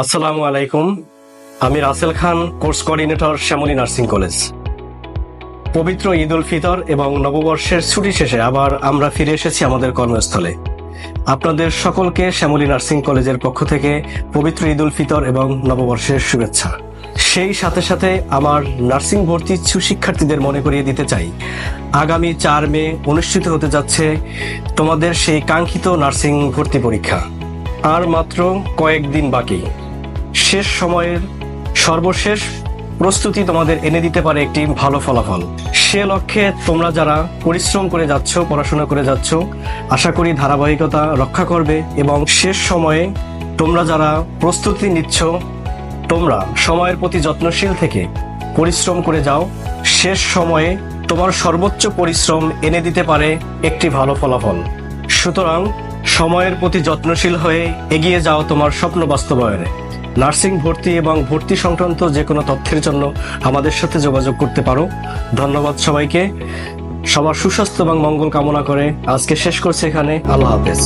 আসসালামু আলাইকুম। আমি Rasel Khan, course coordinator, Shyamoli nursing college. পবিত্র ঈদ উল ফিতর এবং নববর্ষের ছুটি শেষে আবার আমরা ফিরে এসেছি আমাদের কর্মস্থলে। আপনাদের সকলকে শ্যামলী নার্সিং কলেজের পক্ষ থেকে পবিত্র ঈদ উল ফিতর এবং নববর্ষের শুভেচ্ছা। সেই সাথে সাথে আমার নার্সিং ভর্তি ইচ্ছু শিক্ষার্থীদের মনে করিয়ে দিতে চাই। আগামী চার মে অনুষ্ঠিত হতে যাচ্ছে তোমাদের সেই কাঙ্ক্ষিত নার্সিং ভর্তি পরীক্ষা। আর মাত্র কয়েকদিন বাকি। শেষ সময়ের সর্বশেষ প্রস্তুতি তোমাদের এনে দিতে পারে একটি ভালো ফলাফল। সে লক্ষ্যে তোমরা যারা পরিশ্রম করে যাচ্ছ, পড়াশোনা করে যাচ্ছ, আশা করি ধারাবাহিকতা রক্ষা করবে এবং শেষ সময়ে তোমরা যারা প্রস্তুতি নিচ্ছ, তোমরা সময়ের প্রতি যত্নশীল থেকে পরিশ্রম করে যাও। শেষ সময়ে তোমার সর্বোচ্চ পরিশ্রম এনে দিতে পারে একটি ভালো ফলাফল। সুতরাং সময়ের প্রতি যত্নশীল হয়ে এগিয়ে যাও তোমার স্বপ্ন বাস্তবায়নে। নার্সিং, ভর্তি এবং ভর্তি সংক্রান্ত যে কোনো তথ্যের জন্য আমাদের সাথে যোগাযোগ করতে পারো। ধন্যবাদ সবাইকে। সবার সুস্বাস্থ্য এবং মঙ্গল কামনা করে আজকে শেষ করছে এখানে। আল্লাহ হাফেজ।